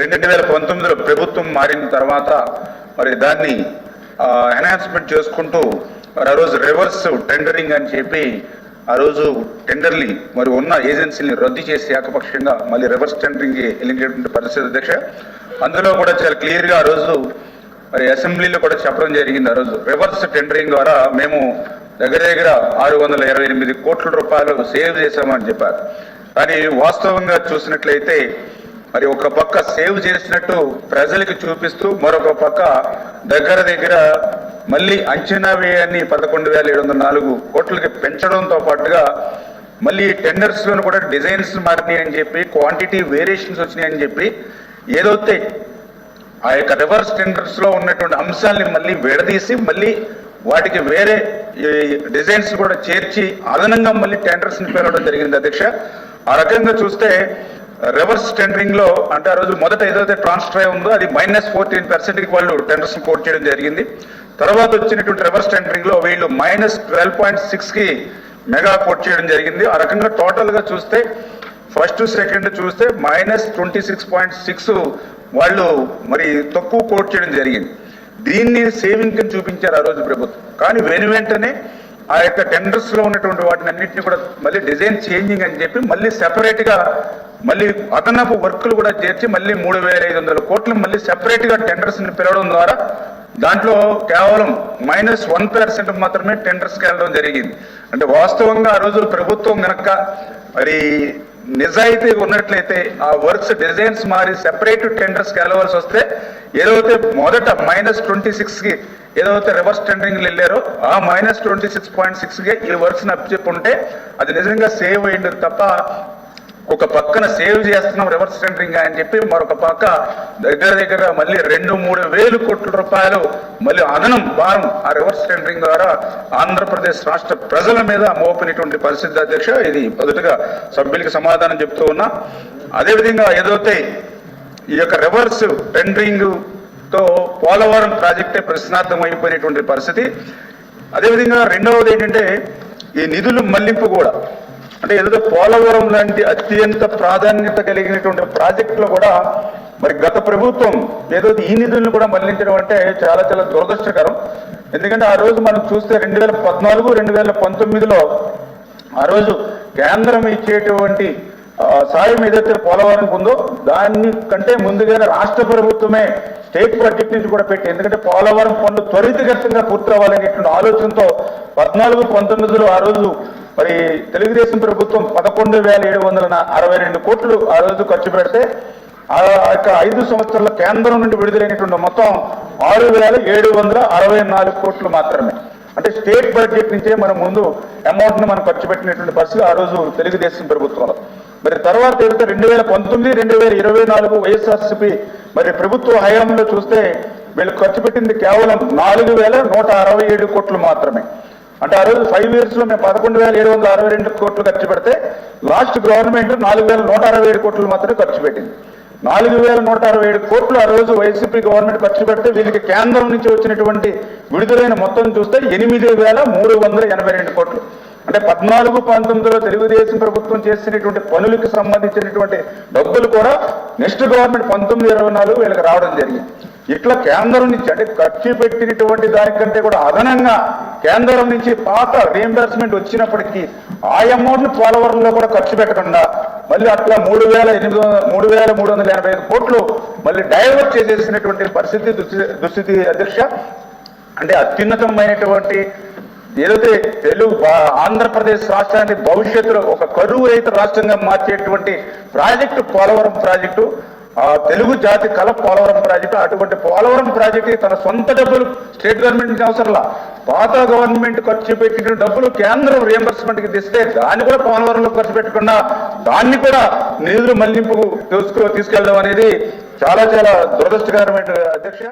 రెండు వేల పంతొమ్మిదిలో ప్రభుత్వం మారిన తర్వాత మరి దాన్ని ఎన్హాన్స్మెంట్ చేసుకుంటూ మరి ఆ రోజు రివర్స్ టెండరింగ్ అని చెప్పి ఆ రోజు టెండర్ని మరి ఉన్న ఏజెన్సీని రద్దు చేసి ఏకపక్షంగా మళ్ళీ రివర్స్ టెండరింగ్ వెళ్ళినటువంటి పరిస్థితి అధ్యక్ష. అందులో కూడా చాలా క్లియర్గా ఆ రోజు మరి అసెంబ్లీలో కూడా చెప్పడం జరిగింది ఆ రోజు. రివర్స్ టెండరింగ్ ద్వారా మేము దగ్గర దగ్గర ఆరు వందల ఇరవై ఎనిమిది కోట్ల రూపాయలు సేవ్ చేశామని చెప్పారు. కానీ వాస్తవంగా చూసినట్లయితే మరి ఒక పక్క సేవ్ చేసినట్టు ప్రజలకు చూపిస్తూ మరొక పక్క దగ్గర దగ్గర మళ్ళీ అంచనా వ్యయాన్ని పదకొండు వేల ఏడు వందల నాలుగు కోట్లకి పెంచడంతో పాటుగా మళ్ళీ టెండర్స్ లోను కూడా డిజైన్స్ మారినాయి అని చెప్పి క్వాంటిటీ వేరియేషన్స్ వచ్చినాయి అని చెప్పి ఏదైతే ఆ యొక్క రివర్స్ టెండర్స్లో ఉన్నటువంటి అంశాలని మళ్ళీ విడదీసి మళ్ళీ వాటికి వేరే డిజైన్స్ కూడా చేర్చి అదనంగా మళ్ళీ టెండర్స్ పేరవడం పిలవడం జరిగింది అధ్యక్ష. ఆ రకంగా చూస్తే రివర్స్ టెండరింగ్లో అంటే ఆ రోజు మొదట ఏదైతే ట్రాన్స్ఫర్ ఉందో అది మైనస్ ఫోర్టీన్ పర్సెంట్కి వాళ్ళు టెండర్స్ కోట్ చేయడం జరిగింది. తర్వాత వచ్చినటువంటి రివర్స్ టెండరింగ్లో వీళ్ళు మైనస్ ట్వెల్వ్ పాయింట్ సిక్స్కి మెగా కోట్ చేయడం జరిగింది. ఆ రకంగా టోటల్గా చూస్తే ఫస్ట్ సెకండ్ చూస్తే minus twenty six point six వాళ్ళు మరి తక్కువ కోట్ చేయడం జరిగింది. దీన్ని సేవింగ్ కింద చూపించారు ఆ రోజు ప్రభుత్వం. కానీ వెను వెంటనే ఆ యొక్క టెండర్స్లో ఉన్నటువంటి వాటిని అన్నింటినీ కూడా మళ్ళీ డిజైన్ చేంజింగ్ అని చెప్పి మళ్ళీ సెపరేట్గా మళ్ళీ అదనపు వర్కులు కూడా చేర్చి మళ్ళీ మూడు వేల ఐదు వందల కోట్లు మళ్ళీ సెపరేట్గా టెండర్స్ని పిలవడం ద్వారా దాంట్లో కేవలం మైనస్ వన్ పర్సెంట్ మాత్రమే టెండర్స్కి వెళ్ళడం జరిగింది. అంటే వాస్తవంగా ఆ రోజు ప్రభుత్వం కనుక మరి నిజాయితీ ఉన్నట్లయితే ఆ వర్క్స్ డిజైన్స్ మారి సెపరేట్ టెండర్స్ వెళ్ళవలసి వస్తే ఏదైతే మొదట మైనస్ ట్వంటీ సిక్స్కి ఏదైతే రివర్స్ టెండరింగ్ వెళ్ళారో ఆ మైనస్ ట్వంటీ సిక్స్ పాయింట్ సిక్స్కి వర్క్స్ని వర్క్స్ అప్పచెప్పుంటే అది నిజంగా సేవ్ అయ్యింది తప్ప ఒక పక్కన సేవ్ చేస్తున్నాం రివర్స్ టెండరింగ్ అని చెప్పి మరొక పక్క దగ్గర దగ్గర మళ్ళీ రెండు మూడు వేలు కోట్ల రూపాయలు మళ్ళీ అదనం భారం ఆ రివర్స్ టెండరింగ్ ద్వారా ఆంధ్రప్రదేశ్ రాష్ట్ర ప్రజల మీద మోపినటువంటి పరిస్థితి అధ్యక్ష. ఇది మొదటగా సభ్యులకి సమాధానం చెప్తూ ఉన్నా. అదేవిధంగా ఏదైతే ఈ యొక్క రివర్స్ టెండరింగ్తో పోలవరం ప్రాజెక్టే ప్రశ్నార్థం అయిపోయినటువంటి పరిస్థితి. అదేవిధంగా రెండవది ఏంటంటే ఈ నిధులు మళ్ళింపు కూడా అంటే ఏదో పోలవరం లాంటి అత్యంత ప్రాధాన్యత కలిగినటువంటి ప్రాజెక్టులో కూడా మరి గత ప్రభుత్వం ఏదో ఈ నిధులను కూడా మళ్ళించడం అంటే చాలా చాలా దురదృష్టకరం. ఎందుకంటే ఆ రోజు మనం చూస్తే రెండు వేల పద్నాలుగు రెండు వేల పంతొమ్మిదిలో ఆ రోజు కేంద్రం ఇచ్చేటువంటి సాయం ఏదైతే పోలవరం ఉందో దాన్ని కంటే ముందుగానే రాష్ట్ర ప్రభుత్వమే స్టేట్ బడ్జెట్ నుంచి కూడా పెట్టి ఎందుకంటే పోలవరం పనులు త్వరితగతంగా పూర్తవ్వాలనేటువంటి ఆలోచనతో పద్నాలుగు పంతొమ్మిదిలో ఆ రోజు మరి తెలుగుదేశం ప్రభుత్వం పదకొండు వేల ఏడు వందల అరవై రెండు కోట్లు ఆ రోజు ఖర్చు పెడితే ఆ యొక్క ఐదు సంవత్సరాల కేంద్రం నుండి విడుదలైనటువంటి మొత్తం ఆరు వేల ఏడు వందల అరవై నాలుగు కోట్లు మాత్రమే. అంటే స్టేట్ బడ్జెట్ నుంచే మనం ముందు అమౌంట్ను మనం ఖర్చు పెట్టినటువంటి పరిస్థితి ఆ రోజు తెలుగుదేశం ప్రభుత్వంలో. మరి తర్వాత ఏదైతే రెండు వేల పంతొమ్మిది రెండు వేల ఇరవై నాలుగు వైఎస్ఆర్సీపీ మరి ప్రభుత్వ హయాంలో చూస్తే వీళ్ళు ఖర్చు పెట్టింది కేవలం నాలుగు వేల నూట అరవై ఏడు కోట్లు మాత్రమే. అంటే ఆ రోజు ఫైవ్ ఇయర్స్లో మేము పదకొండు వేల ఏడు వందల అరవై రెండు కోట్లు ఖర్చు పెడితే లాస్ట్ గవర్నమెంట్ నాలుగు వేల నూట అరవై ఏడు కోట్లు మాత్రమే ఖర్చు పెట్టింది. నాలుగు వేల నూట అరవై ఏడు కోట్లు ఆ రోజు వైసీపీ గవర్నమెంట్ ఖర్చు పెడితే వీళ్ళకి కేంద్రం నుంచి వచ్చినటువంటి విడుదలైన మొత్తం చూస్తే ఎనిమిది వేల మూడు వందల ఎనభై రెండు కోట్లు. అంటే పద్నాలుగు పంతొమ్మిదిలో తెలుగుదేశం ప్రభుత్వం చేసినటువంటి పనులకు సంబంధించినటువంటి డబ్బులు కూడా నెక్స్ట్ గవర్నమెంట్ పంతొమ్మిది ఇరవై నాలుగు వీళ్ళకి రావడం జరిగింది. ఇట్లా కేంద్రం నుంచి అంటే ఖర్చు పెట్టినటువంటి దానికంటే కూడా అదనంగా కేంద్రం నుంచి పాత రీఎంబర్స్మెంట్ వచ్చినప్పటికీ ఆ అమౌంట్ పోలవరంలో కూడా ఖర్చు పెట్టకుండా మళ్ళీ అట్లా మూడు వేల ఎనిమిది వందల మూడు వేల మూడు వందల ఎనభై ఐదు కోట్లు మళ్ళీ డైవర్ట్ చేసేసినటువంటి పరిస్థితి దుస్థితి అధ్యక్ష. అంటే అత్యున్నతమైనటువంటి ఏదైతే తెలుగు ఆంధ్రప్రదేశ్ రాష్ట్రాన్ని భవిష్యత్తులో ఒక కరువు రహిత రాష్ట్రంగా మార్చేటువంటి ప్రాజెక్టు పోలవరం ప్రాజెక్టు. ఆ తెలుగు జాతి కల పోలవరం ప్రాజెక్టు అటువంటి పోలవరం ప్రాజెక్టు తన సొంత డబ్బులు స్టేట్ గవర్నమెంట్ అవసరంలా. పాత గవర్నమెంట్ ఖర్చు పెట్టిన డబ్బులు కేంద్రం రియంబర్స్మెంట్కి తెస్తే దాన్ని కూడా పోలవరంలో ఖర్చు పెట్టకుండా దాన్ని కూడా నిధులు మళ్ళింపు తీసుకు తీసుకెళ్ళడం అనేది చాలా చాలా దురదృష్టకరమైన అధ్యక్ష.